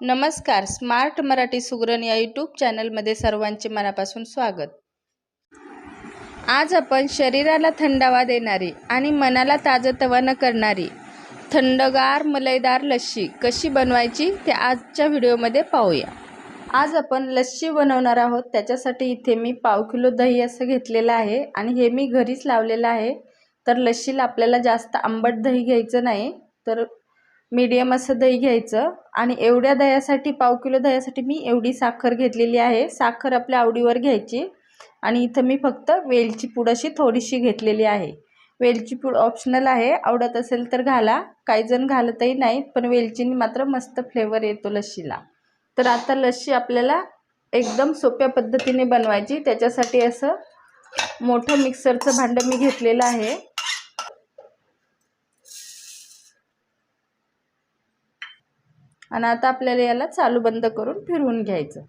नमस्कार स्मार्ट मराठी सुगरण या यूट्यूब चॅनलमध्ये सर्वांचे मनापासून स्वागत. आज आपण शरीराला थंडावा देणारी आणि मनाला ताजतवानं करणारी थंडगार मलईदार लस्सी कशी बनवायची ते आजच्या व्हिडिओमध्ये पाहूया. आज आपण लस्सी बनवणार आहोत त्याच्यासाठी इथे मी पाव किलो दही असं घेतलेलं आहे आणि हे मी घरीच लावलेलं आहे. तर लस्सीला आपल्याला जास्त आंबट दही घ्यायचं नाही तर मीडियम असं दही घ्यायचं आणि एवढ्या दह्यासाठी पाव किलो दह्यासाठी मी एवढी साखर घेतलेली आहे. साखर आपल्या आवडीवर घ्यायची आणि इथं मी फक्त वेलची पूड अशी थोडीशी घेतलेली आहे. वेलची पूड ऑप्शनल आहे. आवडत असेल तर घाला. काही जण घालतही नाहीत पण वेलचीने मात्र मस्त फ्लेवर येतो लस्सीला. तर आता लस्सी आपल्याला एकदम सोप्या पद्धतीने बनवायची. त्याच्यासाठी असं मोठं मिक्सरचं भांडं मी घेतलेलं आहे. आणि आता आपल्याला याला चालू बंद करून फिरवून घ्यायचं.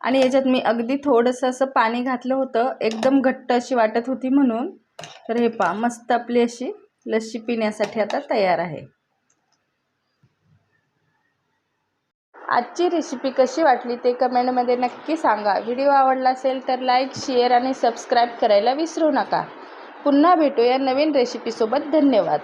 आणि याच्यात मी अगदी थोडंसं असं पाणी घातलं होतं एकदम घट्ट अशी वाटत होती म्हणून. तर हे पा मस्त आपली अशी लस्सी पिण्यासाठी आता तयार आहे. आजची रेसिपी कशी वाटली ते कमेंटमध्ये नक्की सांगा. व्हिडिओ आवडला असेल तर लाईक शेअर आणि सबस्क्राईब करायला विसरू नका. पुन्हा भेटूया नवीन रेसिपीसोबत धन्यवाद.